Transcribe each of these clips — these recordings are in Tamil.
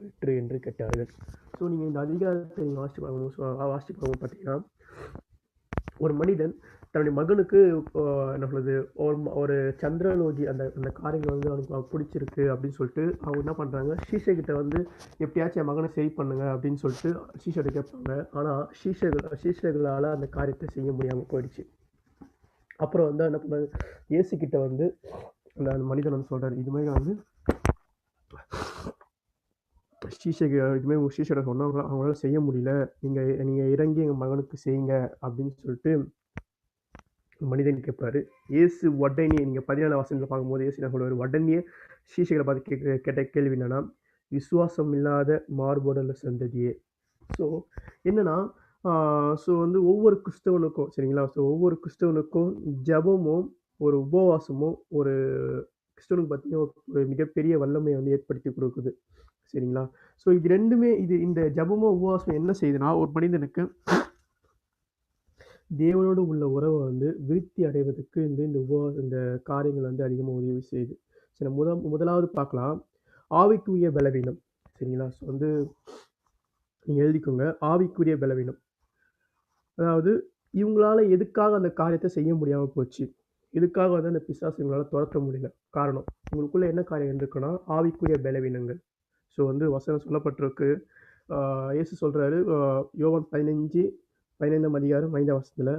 போயிற்று என்று கேட்டார்கள். ஸோ நீங்கள் இந்த அதிகாரத்தை நீங்கள் வாசித்து பார்க்கணும் ஸோ வாசித்து பார்க்கணும் பார்த்தீங்கன்னா ஒரு மனிதன் தன்னுடைய மகனுக்கு என்ன சொல்றது ஒரு ஒரு சந்திரலோஜி அந்த அந்த காரியங்கள் வந்து அவனுக்கு பிடிச்சிருக்கு அப்படின்னு சொல்லிட்டு அவங்க என்ன பண்ணுறாங்க ஷீஷை கிட்ட வந்து எப்படியாச்சும் என் மகனை சரி பண்ணுங்க அப்படின்னு சொல்லிட்டு ஷீஷை கேட்பாங்க. ஆனால் ஷீஷைகள் ஷீஷைகளால் அந்த காரியத்தை செய்ய முடியாமல் போயிடுச்சு. அப்புறம் வந்து என்ன பண்ணுறாங்க இயேசு கிட்ட வந்து அந்த அந்த மனிதன் வந்து சொல்கிறார் இது மாதிரி வந்து ஸ்ரீசேகர் இதுமாதிரி உங்கள் ஸ்ரீசேகர் சொன்னாங்க அவங்களால செய்ய முடியல. நீங்கள் நீங்கள் இறங்கி எங்கள் மகனுக்கு செய்யுங்க அப்படின்னு சொல்லிட்டு மனிதன் கேட்பாரு இயேசு உடனே நீங்கள் பதினாலு வாசனத்தில் பார்க்கும்போது ஏசு என்ன சொல்லுவார்? உடனே ஸ்ரீஷைகளை பார்த்து கேட்க கேட்ட கேள்வி என்னென்னா விசுவாசம் இல்லாத மாறுபடல சந்ததியே. ஸோ என்னன்னா ஸோ வந்து ஒவ்வொரு கிறிஸ்தவனுக்கும் சரிங்களா? ஸோ ஒவ்வொரு கிறிஸ்தவனுக்கும் ஜெபமும் ஒரு உபவாசமும் ஒரு கிறிஸ்தவனுக்கு பார்த்தீங்கன்னா ஒரு மிகப்பெரிய வல்லமையை வந்து ஏற்படுத்தி கொடுக்குது. சரிங்களா? ஸோ இது ரெண்டுமே இது இந்த ஜபமோ உபவாசம் என்ன செய்யுதுன்னா ஒரு மனிதனுக்கு தேவனோடு உள்ள உறவை வந்து விருத்தி அடைவதற்கு இந்த இந்த உபவாச இந்த காரியங்கள் வந்து அதிகமாக உதவி செய்யுது. சரி முத முதலாவது பார்க்கலாம். ஆவிக்குரிய பலவீனம். சரிங்களா? ஸோ வந்து நீங்கள் எழுதிக்கோங்க. ஆவிக்குரிய பலவீனம். அதாவது இவங்களால எதுக்காக அந்த காரியத்தை செய்ய முடியாமல் போச்சு? இதுக்காக வந்து அந்த பிசாசு இவங்களால் துரத்த முடியல? காரணம் உங்களுக்குள்ள என்ன காரியம் இருக்குன்னா ஆவிக்குரிய பலவீனங்கள். ஸோ வந்து வசனம் சொல்லப்பட்டிருக்கு. இயேசு சொல்கிறாரு யோகன் பதினஞ்சு பதினைந்தாம் அதிகாரம் ஐந்தாம் வசனத்துல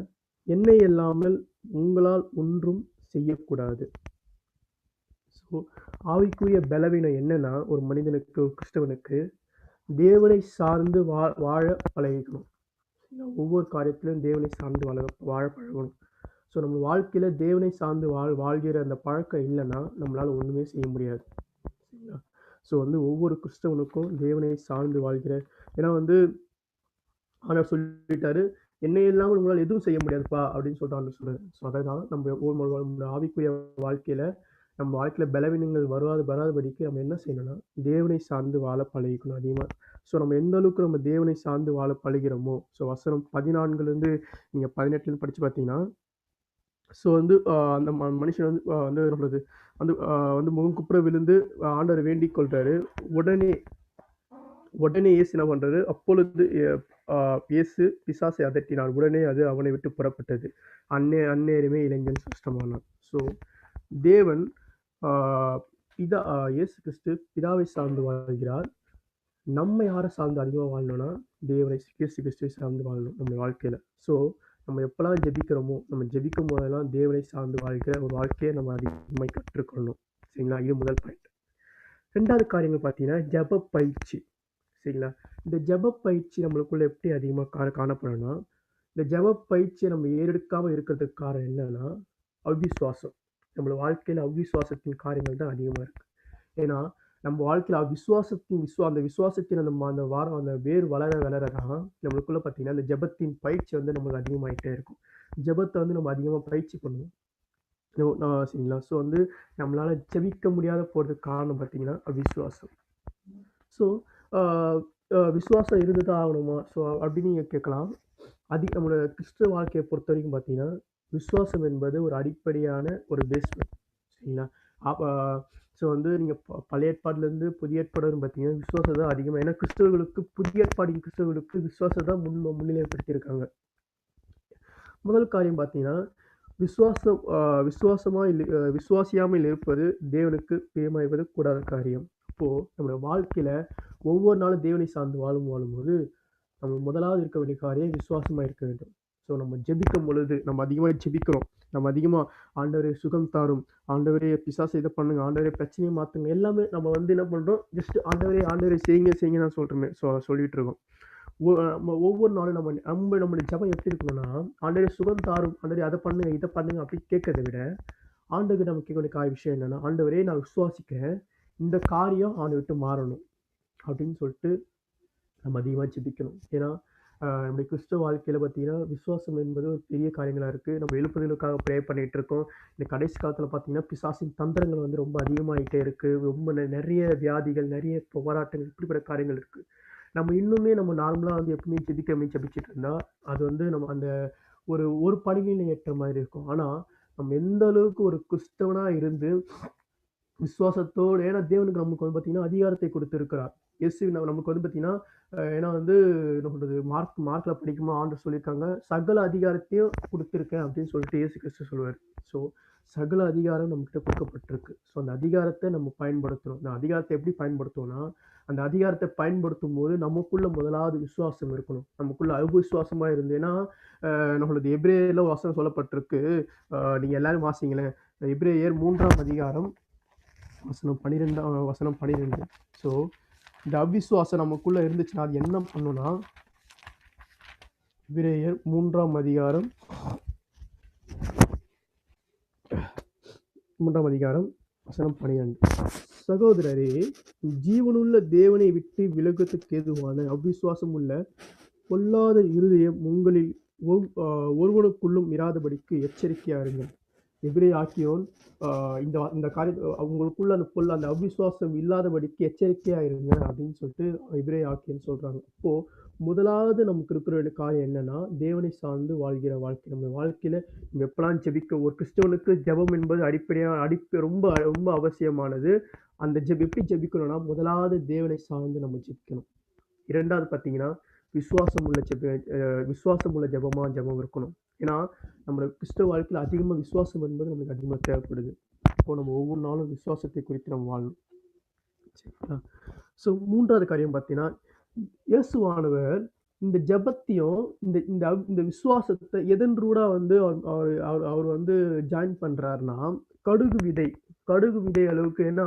என்னை இல்லாமல் உங்களால் ஒன்றும் செய்யக்கூடாது. ஸோ ஆவிக்குரிய பலவீனம் என்னன்னா ஒரு மனிதனுக்கு ஒரு கிறிஸ்தவனுக்கு தேவனை சார்ந்து வா வாழ பழகிக்கணும். ஒவ்வொரு காரியத்திலும் தேவனை சார்ந்து வாழ வாழ பழகணும். ஸோ நம்ம வாழ்க்கையில் தேவனை சார்ந்து வாழ் வாழ்கிற அந்த பழக்கம் இல்லைன்னா நம்மளால் ஒன்றுமே செய்ய முடியாது. ஸோ வந்து ஒவ்வொரு கிறிஸ்தவனுக்கும் தேவனை சார்ந்து வாழ்கிற ஏன்னா வந்து ஆனால் சொல்லிட்டாரு என்னை இல்லாமல் உங்களால் எதுவும் செய்ய முடியாதுப்பா அப்படின்னு சொல்லிட்டு ஆண்டவர் சொல்றாரு. ஸோ அதான் நம்ம ஒவ்வொரு நம்மளோட ஆவிக்குரிய வாழ்க்கையில நம்ம வாழ்க்கையில பலவீனங்கள் வராது வராதபடிக்கு நம்ம என்ன செய்யணும்னா தேவனை சார்ந்து வாழ பழகிக்கணும் அதிகமாக ஸோ நம்ம எந்த அளவுக்கு நம்ம தேவனை சார்ந்து வாழ பழகிறோமோ ஸோ வசனம் பதினான்குலேருந்து நீங்கள் பதினெட்டுலேருந்து படித்து பார்த்தீங்கன்னா ஸோ வந்து அந்த ம- மனுஷன் வந்து வந்து நம்மளது வந்து வந்து முகம் குப்புற விழுந்து ஆண்டவர் வேண்டிக் கொள்றாரு. உடனே உடனே இயேசு என்ன பண்றாரு? அப்பொழுது இயேசு பிசாசை அதட்டினான் உடனே அது அவனை விட்டு புறப்பட்டது. அந்நே அந்நேரமே இளைஞன் சுஷ்டமானான் ஸோ தேவன் பிதா இயேசு கிறிஸ்து பிதாவை சார்ந்து வாழ்கிறார். நம்ம யாரை சார்ந்து அதிகமாக வாழணும்னா தேவனை இயேசு கிறிஸ்துவை சார்ந்து வாழணும் நம்ம வாழ்க்கையில். ஸோ நம்ம எப்போல்லாம் ஜெபிக்கிறோமோ நம்ம ஜெபிக்கும் போதெல்லாம் தேவனை சார்ந்து வாழ்கிற ஒரு வாழ்க்கையை நம்ம அதிகமாக கற்றுக்கொள்ளணும். சரிங்களா? இது முதல் பாயிண்ட் ரெண்டாவது காரியங்கள் பார்த்தீங்கன்னா ஜெப பயிற்சி. சரிங்களா? இந்த ஜெப பயிற்சி நம்மளுக்குள்ளே எப்படி அதிகமாக கா காணப்படணும்னா இந்த ஜெப பயிற்சியை நம்ம ஏறெடுக்காமல் இருக்கிறதுக்கு காரணம் என்னன்னா அவிசுவாசம். நம்மளோட வாழ்க்கையில் அவிசுவாசத்தின் காரியங்கள் தான் அதிகமாக இருக்குது ஏன்னா நம்ம வாழ்க்கையில் விசுவாசத்தின் விசுவா அந்த விசுவாசத்தின் அந்த அந்த வாரம் அந்த வேர் வளர வளர தான் நம்மளுக்குள்ள பார்த்தீங்கன்னா அந்த ஜெபத்தின் பயிற்சி வந்து நம்மளுக்கு அதிகமாகிட்டே இருக்கும். ஜெபத்தை வந்து நம்ம அதிகமாக பயிற்சி பண்ணுவோம் சரிங்களா? ஸோ வந்து நம்மளால் ஜெபிக்க முடியாத போகிறதுக்கு காரணம் பார்த்தீங்கன்னா அவிசுவாசம். ஸோ விசுவாசம் இருந்து தான் ஆகணுமா? ஸோ அப்படின்னு நீங்கள் கேட்கலாம். அதி நம்மளோட கிறிஸ்துவ வாழ்க்கையை பொறுத்த வரைக்கும் பார்த்தீங்கன்னா விசுவாசம் என்பது ஒரு அடிப்படையான ஒரு பேஸ்மெண்ட் சரிங்களா? ஸோ வந்து நீங்கள் பழைய ஏற்பாடுலேருந்து புதிய ஏற்பாடு பார்த்தீங்கன்னா விசுவாசம் தான் அதிகமாக ஏன்னா கிறிஸ்தவர்களுக்கு புதிய ஏற்பாடின் கிறிஸ்தவர்களுக்கு விசுவாசம் தான் முன் முன்னிலைப்படுத்தியிருக்காங்க. முதல் காரியம் பார்த்தீங்கன்னா விசுவாசம் விசுவாசமாக இல்லை விசுவாசியாமல் இருப்பது தேவனுக்கு பிரியமாய்வது கூடாத காரியம். இப்போது நம்மளோட வாழ்க்கையில் ஒவ்வொரு நாளும் தேவனை சார்ந்து வாழும் வாழும்போது நம்ம முதலாவது இருக்க வேண்டிய காரியம் விசுவாசமாக இருக்க வேண்டும். ஸோ நம்ம ஜெபிக்கும் பொழுது நம்ம அதிகமாக ஜெபிக்கிறோம். நம்ம அதிகமாக ஆண்டவரே சுகம் தாரும். ஆண்டவரே பிசாசை இதை பண்ணுங்க. ஆண்டவரே பிரச்சனையை மாற்றுங்க எல்லாமே நம்ம வந்து என்ன பண்ணுறோம் ஜஸ்ட் ஆண்டவரே ஆண்டவரே செய்யுங்க செய்யுங்க நான் சொல்கிறோமே ஸோ சொல்லிட்டு இருக்கோம். ஒ- நம்ம ஒவ்வொரு நாளும் நம்ம நம்ம நம்மளுடைய ஜெபம் எப்படி இருக்கணும்னா ஆண்டவரே சுகம் தாரும். ஆண்டவரே அதை பண்ணுங்க இதை பண்ணுங்க அப்படி கேட்கறத விட ஆண்டவர் நம்ம கேட்க வேண்டிய காய் விஷயம் என்னென்னா ஆண்டவரே நான் விசுவாசிக்கிறேன் இந்த காரியம் ஆண்டை விட்டு மாறணும். அப்படின்னு சொல்லிட்டு நம்ம அதிகமாக ஜெபிக்கணும். ஏன்னா நம்முடைய கிறிஸ்துவ வாழ்க்கையில் பார்த்தீங்கன்னா விசுவாசம் என்பது ஒரு பெரிய காரியங்களாக இருக்குது நம்ம எழுப்புதலுக்காக ப்ரே பண்ணிகிட்டு இருக்கோம். இந்த கடைசி காலத்தில் பார்த்தீங்கன்னா பிசாசின் தந்திரங்கள் வந்து ரொம்ப அதிகமாகிட்டே இருக்குது ரொம்ப நெ- நிறைய வியாதிகள் நிறைய போராட்டங்கள் இப்படிப்பட்ட காரியங்கள் இருக்குது நம்ம இன்னுமே நம்ம நார்மலாக வந்து எப்பவுமே ஜெபிக்காம ஜெபிச்சுட்டு இருந்தால் அது வந்து நம்ம அந்த ஒரு ஒரு படிநிலை ஏற்ற மாதிரி இருக்கும். ஆனால் நம்ம எந்த அளவுக்கு ஒரு கிறிஸ்தவனாக இருந்து விசுவாசத்தோடு ஏன்னா தேவனுக்கு நமக்கு வந்து பார்த்தீங்கன்னா அதிகாரத்தை கொடுத்துருக்கிறார். எஸ்சி நம்ம நமக்கு வந்து பார்த்தீங்கன்னா, ஏன்னா வந்து என்ன சொல்றது, மார்க் மார்க்கில் படிக்குமா ஆண்டு சொல்லியிருக்காங்க, "சகல அதிகாரத்தையும் கொடுத்துருக்கேன் அப்படின்னு சொல்லிட்டு ஏசு கிறிஸ்து சொல்லுவார் ஸோ, சகல அதிகாரம் நம்மக்கிட்ட கொடுக்கப்பட்டிருக்கு ஸோ, அந்த அதிகாரத்தை நம்ம பயன்படுத்துகிறோம் அந்த அதிகாரத்தை எப்படி பயன்படுத்துவோம்னா, அந்த அதிகாரத்தை பயன்படுத்தும் போது நமக்குள்ள முதலாவது விசுவாசம் இருக்கணும். நமக்குள்ள அவிசுவாசமா இருந்து ஏன்னா, அ என்ன ஒரு வசனம் சொல்லப்பட்டிருக்கு. நீங்கள் நீங்க எல்லாரும் வாசிங்களேன். எப்ரேயர் மூன்றாம் அதிகாரம் வசனம் 12ஆம் வசனம் 12. ஸோ, இந்த அவிசுவாசம் நமக்குள்ளே இருந்துச்சுன்னா, அது என்ன பண்ணும்னா எபிரேயர் 3ஆம் அதிகாரம் மூன்றாம் அதிகாரம் வசனம் 12. சகோதரரே, ஜீவனுள்ள தேவனை விட்டு விலகத்துக்கு ஏதுவான அவ்விசுவாசம் உள்ள பொல்லாத இருதயம் உங்களில் ஒவ் ஒருவனுக்குள்ளும் இராதபடிக்கு எச்சரிக்கையா இருங்கள். ஆக்கியோன் இந்த இந்த காரிய அவங்களுக்குள்ள அந்த பொல் அந்த அவிசுவாசம் இல்லாதபடிக்கு எச்சரிக்கையாக இருங்க அப்படின்னு சொல்லிட்டு எபிரேய ஆக்கியன்னு சொல்கிறாங்க அப்போது முதலாவது நமக்கு இருக்கிற ஒரு காரியம் என்னன்னா, தேவனை சார்ந்து வாழ்கிற வாழ்க்கை. நம்ம வாழ்க்கையில நம்ம எப்பெல்லாம் ஜெபிக்க ஒரு கிறிஸ்தவனுக்கு ஜெபம் என்பது அடிப்படையாக அடிப்ப ரொம்ப ரொம்ப அவசியமானது. அந்த ஜெப் எப்படி ஜெபிக்கணும்னா, முதலாவது தேவனை சார்ந்து நம்ம ஜெபிக்கணும். இரண்டாவது பார்த்தீங்கன்னா, விசுவாசம் உள்ள ஜெப அ விசுவாசம் உள்ள ஜபமாக ஜெபம் இருக்கணும். ஏன்னா, நம்மளோட கிறிஸ்தவ வாழ்க்கையில் அதிகமாக விசுவாசம் என்பது நமக்கு அதிகமாக தேவைப்படுது. இப்போ நம்ம ஒவ்வொரு நாளும் விசுவாசத்தை குறித்து நம்ம வாழணும். சரிங்களா? ஸோ மூன்றாவது காரியம் பார்த்தீங்கன்னா, இயேசுவானவர் இந்த ஜெபத்தையும் இந்த இந்த இந்த விசுவாசத்தை எதன்றூடா வந்து அவர் அவர் அவர் அவர் வந்து ஜாயின் பண்ணுறாருன்னா கடுகு விதை கடுகு விதை அளவுக்கு ஏன்னா,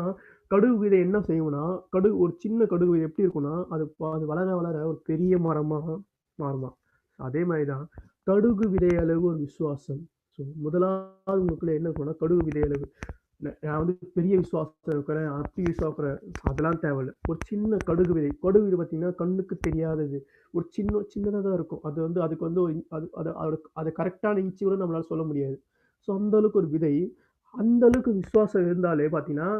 கடுகு விதை என்ன செய்யும்னா, கடுகு ஒரு சின்ன கடுகு விதை எப்படி இருக்கும்னா, அது அது வளர வளர ஒரு பெரிய மரமா மாறுமா அதே மாதிரி தான் கடுகு விதை அளவு ஒரு விசுவாசம். ஸோ, முதலாவது உங்களுக்குள்ள என்ன இருக்கணும்னா, கடுகு விதை அளவு. நான் வந்து பெரிய விசுவாசம் இருக்கிறேன், அத்தி விசுவாசம் அதெல்லாம் தேவையில்லை ஒரு சின்ன கடுகு விதை. கடுகு விதை பார்த்தீங்கன்னா, கண்ணுக்கு தெரியாதது. ஒரு சின்ன சின்னதாக தான் இருக்கும். அது வந்து அதுக்கு வந்து ஒரு அது அது அதோட அதை கரெக்டான இன்ச்சு கூட நம்மளால் சொல்ல முடியாது. ஸோ, அந்தளவுக்கு ஒரு விதை. அந்த அளவுக்கு விசுவாசம் இருந்தாலே பார்த்தீங்கன்னா,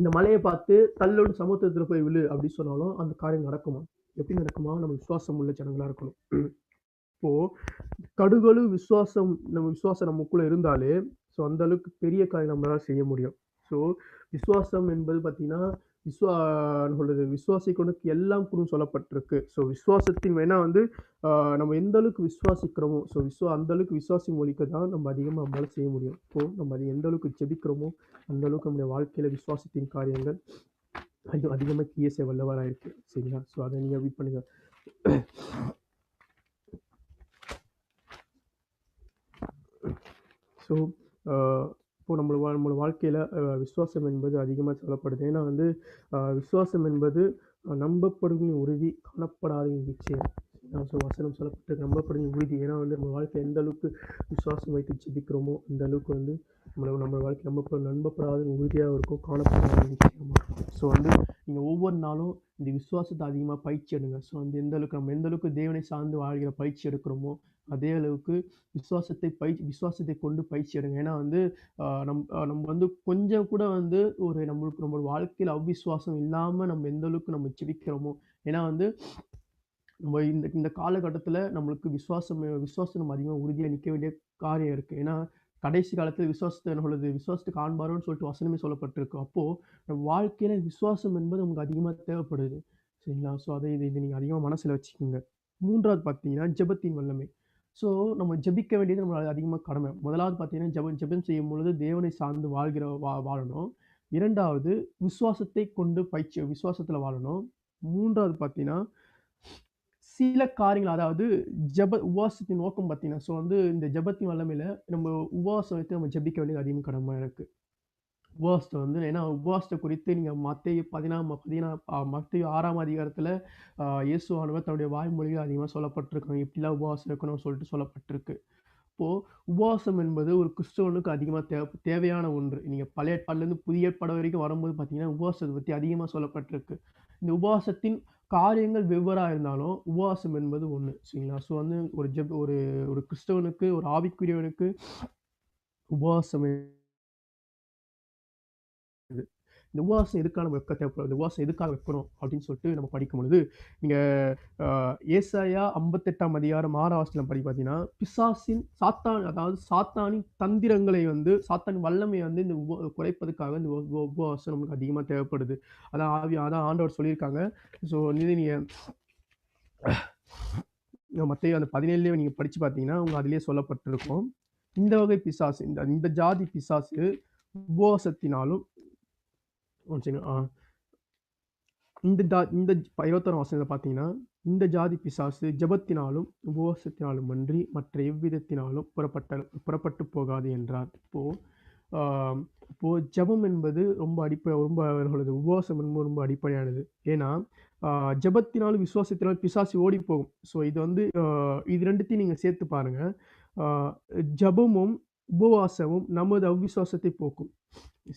இந்த மலையை பார்த்து தள்ளோடு சமுத்திரத்தில் போய் விழு அப்படின்னு சொன்னாலும் அந்த காரியம் நடக்குமா? எப்படி நடக்குமா? நம்ம விசுவாசம் உள்ள ஜனங்களாக இருக்கணும். இப்போது கடுகளும் விசுவாசம் நம்ம விசுவாசம் நமக்குள்ளே இருந்தாலே, ஸோ அந்த அளவுக்கு பெரிய காரியம் நம்மளால் செய்ய முடியும். ஸோ, விசுவாசம் என்பது பார்த்திங்கன்னா விஸ்வா சொல்றது, விசுவாசிக்கணுக்கு எல்லாம் கூடும் சொல்லப்பட்டிருக்கு. ஸோ, விசுவாசத்தின் வேணா வந்து நம்ம எந்த அளவுக்கு விசுவாசிக்கிறோமோ, ஸோ விஸ்வா அந்த அளவுக்கு விசுவாசி மொழிக்கு தான் நம்ம அதிகமாக நம்மளால் செய்ய முடியும். ஸோ நம்ம அது எந்த அளவுக்கு ஜெபிக்கிறோமோ, அந்த அளவுக்கு நம்முடைய வாழ்க்கையில் விசுவாசத்தின் காரியங்கள் அதிகம் அதிகமாக கிரியை வல்லவராக இருக்கு. சரிங்களா? ஸோ, அதை நீங்கள் இது பண்ணுங்க. ஸோ, இப்போது இப்போ வா நம்மளோட வாழ்க்கையில் விசுவாசம் என்பது அதிகமாக சொல்லப்படுது. ஏன்னா வந்து விசுவாசம் என்பது அ உறுதி, காணப்படாத நிச்சயம். வசனம் சொல்லப்பட்டு நம்பப்படுவதின் உறுதி. ஏன்னா வந்து நம்ம வாழ்க்கை எந்த அளவுக்கு விசுவாசம் வைத்து ஜெபிக்கிறோமோ, அந்த அளவுக்கு வந்து நம்மளை நம்ம வாழ்க்கை நம்பப்ப நம்பப்படாத உறுதியாக இருக்கும், காணப்படாத நிச்சயமா இருக்கும். ஸோ, வந்து நீங்கள் ஒவ்வொரு நாளும் இந்த விசுவாசத்தை அதிகமாக பயிற்சி எடுங்க. ஸோ, வந்து எந்த அளவுக்கு நம்ம எந்த அளவுக்கு தேவனை சார்ந்து வாழ்கிற பயிற்சி எடுக்கிறோமோ, அதே அளவுக்கு விசுவாசத்தை பயிற்சி விசுவாசத்தை கொண்டு பயிற்சி எடுங்க. ஏன்னா வந்து நம் நம்ம வந்து கொஞ்சம் கூட வந்து ஒரு நம்மளுக்கு நம்ம வாழ்க்கையில் அவ்விசுவாசம் இல்லாமல் நம்ம எந்த அளவுக்கு நம்ம சிரிக்கிறோமோ ஏன்னா வந்து நம்ம இந்த இந்த காலகட்டத்தில் நம்மளுக்கு விசுவாசம் விசுவாசம் நம்ம அதிகமாக உறுதியாக நிற்க வேண்டிய காரியம் இருக்குது ஏன்னா, கடைசி காலத்தில் விசுவாசத்தை என்ன விசுவாசத்தை காண்பாரோன்னு சொல்லிட்டு வசனமே சொல்லப்பட்டிருக்கு. அப்போது நம்ம வாழ்க்கையில் விசுவாசம் என்பது நமக்கு அதிகமாக தேவைப்படுது. சரிங்களா? ஸோ, அதை இதை இதை நீங்கள் அதிகமாக மனசில் வச்சுக்கங்க. 3வது பார்த்தீங்கன்னா, ஜெபத்தின் வல்லமை. ஸோ, நம்ம ஜெபிக்க வேண்டியது நம்மள அதிகமாக கடமை. முதலாவது பார்த்தீங்கன்னா, ஜெபம் ஜெபம் செய்யும்பொழுது தேவனை சார்ந்து வாழ்கிற வா வாழணும். இரண்டாவது விசுவாசத்தை கொண்டு பயிற்சி விசுவாசத்தில் வாழணும். மூன்றாவது பார்த்தீங்கன்னா, சில காரியங்கள் அதாவது ஜப உபவாசத்தின் நோக்கம் பார்த்தீங்கன்னா, ஸோ வந்து இந்த ஜபத்தின் வல்லமையில் நம்ம உபவாசம் வைத்து நம்ம ஜபிக்க வேண்டியது அதிகம் கடமை இருக்கு. உபவாசத்த வந்து ஏன்னா உபவாசத்த குறித்து நீங்கள் மத்திய பதினாம் பதினா மத்திய ஆறாம் அதிகாரத்தில் இயேசுவானவர் தன்னுடைய வாய்மொழியில அதிகமாக சொல்லப்பட்டிருக்காங்க. இப்படிலாம் உபவாசம் இருக்கணும்னு சொல்லிட்டு சொல்லப்பட்டிருக்கு. இப்போது உபவாசம் என்பது ஒரு கிறிஸ்தவனுக்கு அதிகமாக தேவ தேவையான ஒன்று. நீங்கள் பழைய ஏற்பாடுலேருந்து புதிய ஏற்பாடு வரைக்கும் வரும்போது பார்த்தீங்கன்னா, உபாசத்தை பற்றி அதிகமாக சொல்லப்பட்டிருக்கு. இந்த உபவாசத்தின் காரியங்கள் வெவ்வேறாக இருந்தாலும், உபவாசம் என்பது ஒன்று சரிங்களா? ஸோ வந்து ஒரு ஜப் ஒரு ஒரு கிறிஸ்தவனுக்கு, ஒரு ஆவிக்குரியவனுக்கு உபவாசம் இந்த உபவாசம் எதுக்காக நம்ம வைக்க தேவைப்படுது இந்த உபவாசம் எதுக்காக வைக்கணும்? அப்படின்னு சொல்லிட்டு நம்ம படிக்கும் பொழுது நீங்கள் ஏசாயா ஐம்பத்தெட்டாம் அதிகாரம் ஆறாம் படி பார்த்தீங்கன்னா பிசாசின் சாத்தான் அதாவது சாத்தானின் தந்திரங்களை வந்து சாத்தான் வல்லமையை வந்து இந்த உப குறைப்பதற்காக இந்த உபவாசம் நமக்கு அதிகமாக தேவைப்படுது. அதான் ஆவி அதான் ஆண்டவர் சொல்லியிருக்காங்க. ஸோ வந்து நீங்கள் மற்ற அந்த பதினேழுலேயே நீங்கள் படித்து பார்த்தீங்கன்னா உங்கள் அதிலேயே சொல்லப்பட்டிருக்கும். இந்த வகை பிசாசு இந்த இந்த ஜாதி பிசாசு உபவாசத்தினாலும் ஒன் second, இந்த ஜா இந்த இருபத்தொரு வசனத்தில் பார்த்தீங்கன்னா இந்த ஜாதி பிசாசு ஜெபத்தினாலும் உபவாசத்தினாலும் அன்றி மற்ற எவ்விதத்தினாலும் புறப்பட்ட புறப்பட்டு போகாது என்றார். இப்போது இப்போது ஜபம் ஜெபம் என்பது ரொம்ப அடிப்படை ரொம்ப அவர்களது உபவாசம் என்பது ரொம்ப அடிப்படையானது. ஏன்னா ஜபத்தினாலும் ஜெபத்தினாலும் விசுவாசத்தினாலும் பிசாசு ஓடி போகும். ஸோ இது வந்து இது ரெண்டுத்தையும் நீங்கள் சேர்த்து பாருங்கள் ஜபமும் ஜெபமும் உபவாசமும் நமது அவ்விசுவாசத்தை போக்கும்.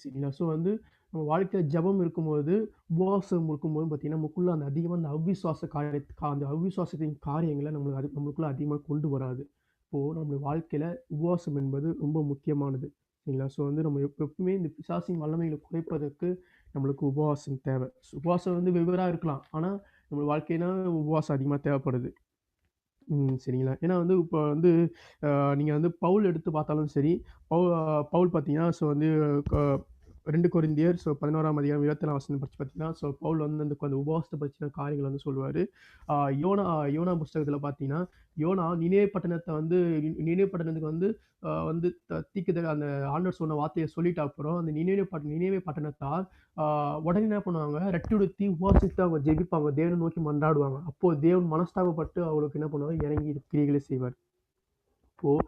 சரிங்களா? ஸோ வந்து நம்ம வாழ்க்கையில் ஜெபம் இருக்கும்போது உபவாசம் இருக்கும்போது பார்த்தீங்கன்னா நமக்குள்ளே அந்த அதிகமாக அந்த அவிசுவாச காரிய அந்த அவிசுவாசத்தின் காரியங்களை நம்மளுக்கு அது நம்மளுக்குள்ளே அதிகமாக கொண்டு வராது. இப்போது நம்ம வாழ்க்கையில் உபவாசம் என்பது ரொம்ப முக்கியமானது. சரிங்களா? ஸோ வந்து நம்ம எப்பவுமே இந்த பிசாசின் வல்லமைகளை குறைப்பதற்கு நம்மளுக்கு உபவாசம் தேவை. உபவாசம் வந்து வெவ்வேறாக இருக்கலாம். ஆனால் நம்ம வாழ்க்கையில உபவாசம் அதிகமாக தேவைப்படுது. சரிங்களா? ஏன்னா வந்து இப்போ வந்து நீங்கள் வந்து பவுல் எடுத்து பார்த்தாலும் சரி பவு பவுல் பார்த்தீங்கன்னா ஸோ வந்து க- ரெண்டு கொரிந்தியர் ஸோ பதினோராம் அதிகாரம் இருபத்தேழாம் வசனம் படிச்சு பார்த்தீங்கன்னா ஸோ பவுல் வந்து அந்த அந்த உபவாசத்தை பற்றின காரியங்கள் வந்து சொல்லுவார். யோனா யோனா புஸ்தகத்தில் பார்த்தீங்கன்னா யோனா நினைவு பட்டணத்தை வந்து நினைவு பட்டணத்துக்கு வந்து வந்து த- தீக்குதல் அந்த ஆண்டர் சொன்ன வார்த்தையை சொல்லிட்ட அப்புறம் அந்த நினைவு பட்ட நினைவு பட்டணத்தால் உடனே என்ன பண்ணுவாங்க? ரெட்டுடுத்தி உபவாசித்து அவங்க ஜெபிப்பாங்க. தேவனை நோக்கி மன்றாடுவாங்க. அப்போது தேவன் மனஸ்தாபப்பட்டு அவங்களுக்கு என்ன பண்ணுவாங்க இறங்கி கிரிகளை செய்வார். இப்போது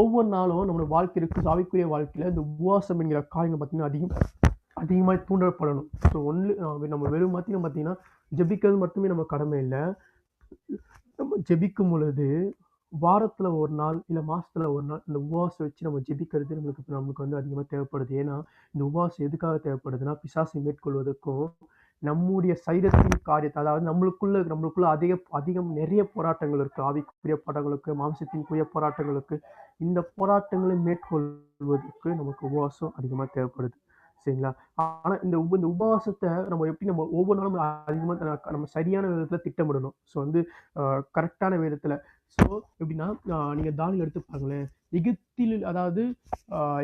ஒவ்வொரு நாளும் நம்மளோட வாழ்க்கைக்கு இருக்கு வாழ்க்கையில் இந்த உபவாசம் என்கிற காரியங்கள் பார்த்தீங்கன்னா அதிகம் அதிகமாக தூண்டப்படணும். ஸோ ஒன்லி நம்ம வெறும் பார்த்தீங்கன்னா பார்த்தீங்கன்னா ஜெபிக்கிறது மட்டுமே நம்ம கடமை இல்லை. நம்ம ஜெபிக்கும் பொழுது வாரத்தில் ஒரு நாள் இல்லை மாதத்தில் ஒரு நாள் இந்த உபவாசம் வச்சு நம்ம ஜெபிக்கிறது நம்மளுக்கு நம்மளுக்கு வந்து அதிகமாக தேவைப்படுது. ஏன்னா இந்த உபவாசம் எதுக்காக தேவைப்படுதுன்னா பிசாசை மேற்கொள்வதற்கும் நம்முடைய சைரத்தின் காரியத்தை அதாவது நம்மளுக்குள்ள நம்மளுக்குள்ள அதிக அதிகம் நிறைய போராட்டங்கள் இருக்கு. ஆவிக்குரிய போராட்டங்களுக்கு மாம்சத்தின்குரிய போராட்டங்களுக்கு. இந்த போராட்டங்களை மேற்கொள்வதற்கு நமக்கு உபவாசம் அதிகமாக தேவைப்படுது. சரிங்களா? ஆனா இந்த உப இந்த உபவாசத்தை நம்ம எப்படி நம்ம ஒவ்வொரு நாளும் அதிகமாக நம்ம சரியான விதத்துல திட்டமிடணும். ஸோ வந்து கரெக்டான விதத்துல ஸோ எப்படின்னா நீங்கள் தானியம் எடுத்து பாருங்களேன். எகிப்தில் அதாவது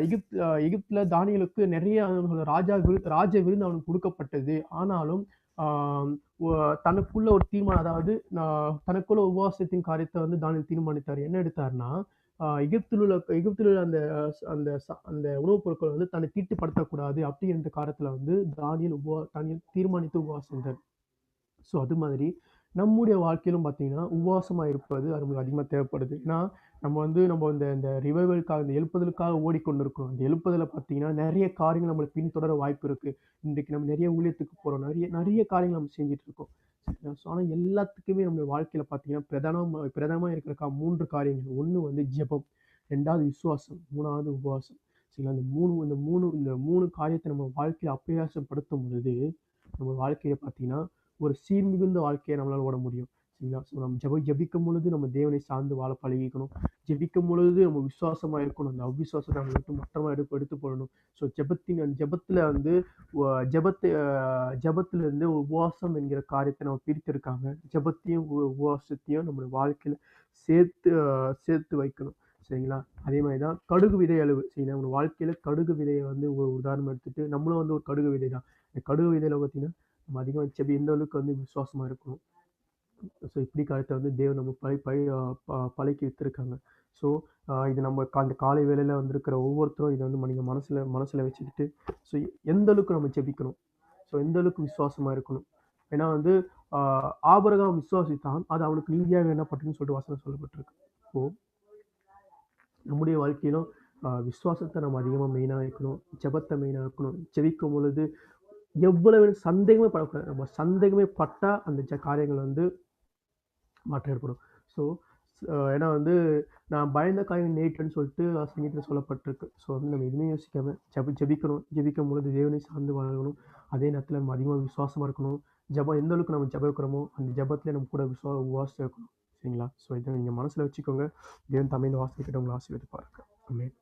எகிப்த் எகிப்தில் தானியலுக்கு நிறைய ராஜா விரு ராஜ விருந்து அவனுக்கு கொடுக்கப்பட்டது. ஆனாலும் தனக்குள்ள ஒரு தீர்மானம் அதாவது தனக்குள்ள உபவாசத்தின் காரியத்தை வந்து தானியல் தீர்மானித்தார். என்ன எடுத்தாருன்னா எகிப்தில் உள்ள எகிப்தில் உள்ள அந்த அந்த அந்த உணவுப் பொருட்களை வந்து தன்னை தீட்டுப்படுத்தக்கூடாது அப்படிங்கிற காரத்தில் வந்து தானியல் உபவா தானியல் தீர்மானித்து உபவாசித்தார் ஸோ அது மாதிரி நம்முடைய வாழ்க்கையிலும் பார்த்தீங்கன்னா உபவாசமாக இருப்பது அது நமக்கு அதிகமாக தேவைப்படுது. ஏன்னா நம்ம வந்து நம்ம இந்த இந்த ரிவைவலுக்காக இந்த எழுப்புதலுக்காக ஓடிக்கொண்டிருக்கிறோம். இந்த எழுப்புதலை பார்த்தீங்கன்னா நிறைய காரியங்கள் நம்மளுக்கு பின்தொடர வாய்ப்பு இருக்குது இன்றைக்கு நம்ம நிறைய ஊழியத்துக்கு போகிறோம் நிறைய நிறைய காரியங்கள் நம்ம செஞ்சுட்டு இருக்கோம் சரிங்களா? ஸோ ஆனால் எல்லாத்துக்குமே நம்ம வாழ்க்கையில் பார்த்தீங்கன்னா பிரதானமாக பிரதானமாக இருக்கிறக்கா மூன்று காரியங்கள். ஒன்று வந்து ஜெபம். ரெண்டாவது விசுவாசம். மூணாவது உபவாசம். சரிங்களா? இந்த மூணு இந்த மூணு இந்த மூணு காரியத்தை நம்ம வாழ்க்கையில் அப்பியாசப்படுத்தும் பொழுது நம்ம வாழ்க்கையை பார்த்தீங்கன்னா ஒரு சீர் மிகுந்த வாழ்க்கையை நம்மளால் ஓட முடியும். சரிங்களா? ஸோ நம்ம ஜப ஜெபிக்கும் பொழுது நம்ம தேவனை சார்ந்து வாழ பழகிக்கணும். ஜெபிக்கும் பொழுது நம்ம விசுவாசமாக இருக்கணும். அந்த அவ்விசுவாசத்தை நம்ம விட்டு மட்டமா எடுப்பு எடுத்து போடணும். ஸோ ஜபத்தின் அந்த வந்து ஜபத்து ஜெபத்தை உபவாசம் என்கிற காரியத்தை நம்ம பிரித்திருக்காங்க. ஜெபத்தையும் உ- உபவாசத்தையும் நம்மளுடைய வாழ்க்கையில் சேர்த்து சேர்த்து வைக்கணும். சரிங்களா? அதே மாதிரி தான் கடுகு விதை அளவு. சரிங்களா? நம்ம வாழ்க்கையில் கடுகு விதையை வந்து ஒரு உதாரணம் எடுத்துகிட்டு நம்மளும் வந்து ஒரு கடுகு விதை தான் இந்த கடுகு விதையில் பார்த்தீங்கன்னா நம்ம அதிகமாக செபி எந்த அளவுக்கு வந்து விசுவாசமாக இருக்கணும். ஸோ இப்படி காலத்தை வந்து தேவ நம்ம பழி பழி ப- பழக்கி வித்துருக்காங்க. ஸோ இது நம்ம கா- அந்த காலை வேலையில் வந்திருக்கிற ஒவ்வொருத்தரும் இதை வந்து நீங்கள் மனசில் மனசில் வச்சுக்கிட்டு ஸோ எந்த அளவுக்கு நம்ம ஜெபிக்கணும்? ஸோ எந்த அளவுக்கு விசுவாசமாக இருக்கணும்? ஏன்னா வந்து ஆபரகம் விசுவாசித்தான் அது அவனுக்கு நீதியாக என்ன பட்டுன்னு சொல்லிட்டு வசனம் சொல்லப்பட்டிருக்கு. ஸோ நம்முடைய வாழ்க்கையிலும் விசுவாசத்தை நம்ம அதிகமாக மெயினாக இருக்கணும் ஜெபத்தை மெயினாக இருக்கணும் ஜெபிக்கும் பொழுது எவ்வளவு சந்தேகமே படக்கூடாது. நம்ம சந்தேகமே பட்டால் அந்த ஜ- காரியங்கள் வந்து மாற்றம் ஏற்படும் ஸோ ஏன்னா வந்து நான் பயந்த காயம் நேற்றுன்னு சொல்லிட்டு சங்கீதத்தில் சொல்லப்பட்டிருக்கு. ஸோ வந்து நம்ம எதுவுமே யோசிக்காம ஜெப ஜெபிக்கணும். ஜெபிக்கும் பொழுது தேவனை சார்ந்து வாழணும். அதே நேரத்தில் நம்ம அதிகமாக விசுவாசமாக இருக்கணும். ஜெபம் எந்த அளவுக்கு நம்ம ஜபிக்கிறோமோ வைக்கிறோமோ அந்த ஜெபத்தில் நம்ம கூட விசுவா உவாசம் இருக்கணும் சரிங்களா? ஸோ இதை நீங்கள் மனசில் வச்சுக்கோங்க. தேவன் தமிழ் வாசிக்கிட்ட உங்களை ஆசீர்வதிப்பாருங்க ஆமென்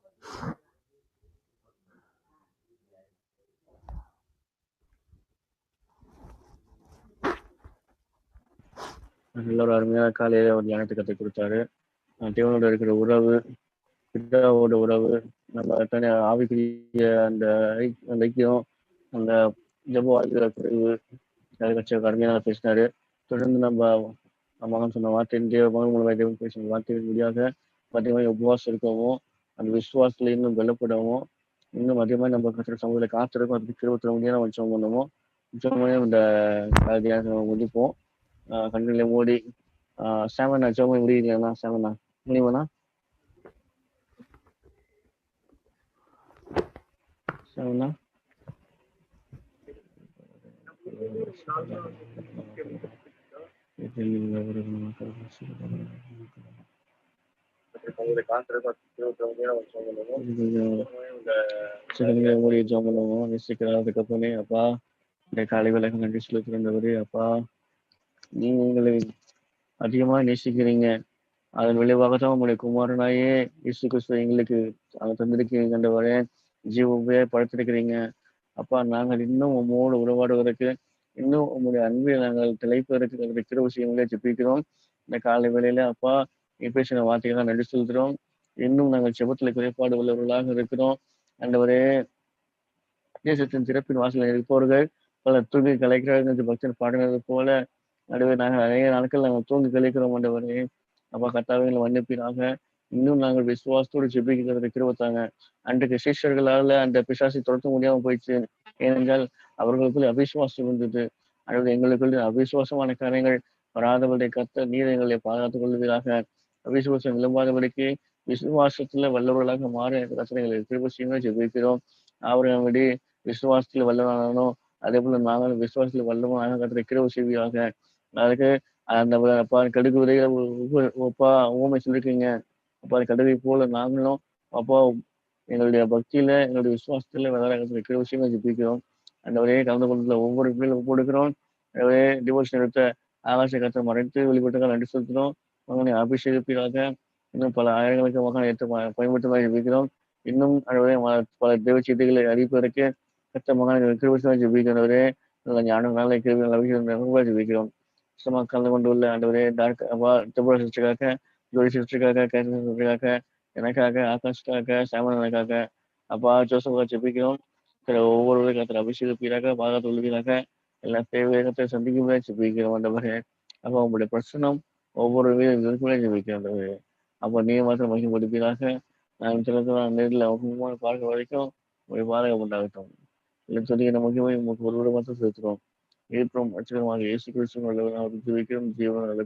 நல்ல ஒரு அருமையான காலையில ஒரு தியானத்தை கற்றுக் கொடுத்தாரு தேவனோட இருக்கிற உறவு பிதாவோட உறவு நம்ம தனி ஆவிக்குரிய அந்த அந்த ஐக்கியம் அந்த ஜபம் ஆகிற குறைவு அதை கட்சி அருமையாக பேசினாரு. தொடர்ந்து நம்ம மகன் சொன்ன வார்த்தையின் தேவ மகன் மூலமாக தேவன் பேசின வார்த்தையின் வழியாக அதிகமாக உபவாசம் இருக்கவும் அந்த விசுவாசத்துல இன்னும் வெல்லப்படவும் இன்னும் அதிகமாக நம்ம கத்திர சமூகத்தில் காத்திருக்கும் அதுக்கு இருபத்தி முடியாது நம்ம ஜெபம் பண்ணுவோம். ஜெபம் பண்ணி இந்த முடிப்போம். ஆஹ் கண்களை மூடி ஆஹ் செவனா ஜெபம் முடியலையா செவனா முடியுமாண்ணா செவனா சிறுநீரை மூடி ஜெபம் பண்ணுவோம் நேசிக்கிறார் அதுக்கப்புறமே அப்பா இந்த காலை விளக்கு நன்றி செலுத்துகின்றவரே அப்பா நீங்க எங்களை அதிகமா நேசிக்கிறீங்க. அதன் விளைவாக தான் உங்களுடைய குமாரனாயே இயேசு கிறிஸ்துவ எங்களுக்கு அங்க தந்திருக்கீங்க கண்டவரே ஜீவவே படுத்திருக்கிறீங்க. அப்பா நாங்கள் இன்னும் உம்மோடு உறவாடுவதற்கு இன்னும் உங்களுடைய அன்பை நாங்கள் திளைப்பதற்கு அதற்கு கிருப செய்யுங்களே ஜெபிக்கிறோம். இந்த காலை வேளையில அப்பா நீ பேசின வார்த்தைகளை நன்றி இன்னும் நாங்கள் செபத்துல குறைபாடு உள்ளவர்களாக இருக்கிறோம். அண்டவரே தேசத்தின் திறப்பின் வாசலில் இருப்பவர்கள் பல தூங்கி கலைக்கிறார்கள் என்று பக்தர் பாடினது போல நடுவே நாங்கள் நிறைய நாட்கள் நாங்கள் தூங்கி கழிக்கிறோம் ஆண்டவரே. அப்பா கத்தாவை மன்னிப்பினாக இன்னும் நாங்கள் விசுவாசத்தோடு ஜெபிக்கிறதுக்கு கிருவத்தாங்க அன்றைக்கு சிஷ்யர்களால அந்த பிசாசை துரத்த முடியாம போயிடுச்சு. ஏனென்றால் அவர்களுக்குள்ள அவிசுவாசம் இருந்தது. அல்லது எங்களுக்குள்ள அவிசுவாசமான காரியங்கள் வராதபடி கத்த நீர் எங்களை பாதுகாத்துக் கொள்வதாக அவிசுவாசம் விளம்பாதபடிக்கு விசுவாசத்துல வல்லவர்களாக மாற கத்தனைகளை கிருப செய்யுங்க ஜெபிக்கிறோம். அவர்களுடைய விசுவாசத்துல வல்லவனானோ அதே போல நாங்களும் விசுவாசத்துல வல்லவனாக கத்திர கிருப செய்வியாக அதுக்கு அந்த அப்பா கடுகு விதைகளை அப்பா ஓமை சொல்லியிருக்கீங்க அப்பா கடுகை போல நாங்களும் அப்பா எங்களுடைய பக்தியில எங்களுடைய விசுவாசத்துல வேதாரத்தில் கத்திர கிருப செய்யுங்க அந்த வரையே கலந்து கொள்ள ஒவ்வொரு பிள்ளைகளும் கொடுக்கிறோம். எனவே டிவோர்ஸ் எடுத்த ஆகாச கத்தை மறைத்து வெளிப்பட்டுகள் நன்றி செலுத்தினோம் மகனை அபிஷேகப்பீராக. இன்னும் பல ஆயிரங்களுக்கு மகனை ஏற்று பயன்படுத்துவதாக ஜெபிக்கிறோம். இன்னும் அதுவரை பல தெய்வ செய்திகளை அறிவிப்பதற்கு கத்த மகனை கிருபி ஜெபிக்கிறவரே நல்ல ஞானம் நல்ல கிருபி அபிஷேகம் ஜெபிக்கிறோம். சும்மா கலந்து கொண்டுள்ள ஆண்டவரே டாக்டர் திபுர சிஸ்டருக்காக ஜோடி சிஸ்டருக்காக கேசரி சிஸ்டருக்காக எனக்காக ஆகாஷ்காக சாமனனுக்காக அப்பா ஜோசஃபாக ஜெபிக்கிறோம். ஒவ்வொருவரும் ஒவ்வொரு கத்திர அபிஷேகப்பீராக பாகாத்து உள்ளவீராக எல்லா தேவையகத்தை சந்திக்குமே ஜெபிக்கிறோம் ஆண்டவரே. அப்போ உங்களுடைய பிரச்சனம் ஒவ்வொரு வீரர்களுக்குமே ஜெபிக்கிறோம் ஆண்டவரே. அப்போ நீ மாத்திரம் மகிழ்ப்படுப்பீராக நான் சிலத்தில் நேரில் முக்கியமான பார்க்க வரைக்கும் உங்களுடைய பாதகம் உண்டாகட்டும். இல்லை சொல்லி மகிமை உங்களுக்கு ஒரு விட மாத்திரம் செலுத்துறோம் ஏற்றம் அச்சகமாக இயேசு கிறிஸ்து நல்லவனாக ஜெபிக்கிறோம். ஜீவன நல்ல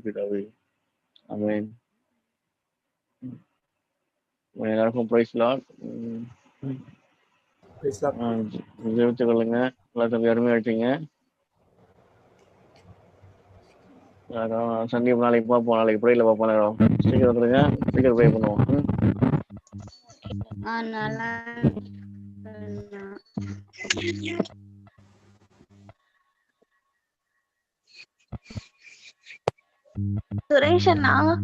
அமேன் எல்லாருக்கும் பிரைஸ் லாட். ஜெபித்து கொள்ளுங்க. தம்பி அருமையாக ஆயிட்டீங்க சண்டே நாளைக்கு பார்ப்போம். நாளைக்கு ப்ரேயில் பார்ப்போம். நேரம் சீக்கிரம் வந்துருங்க சீக்கிரம் ப்ரே பண்ணுவோம். ம்? Durante a aula,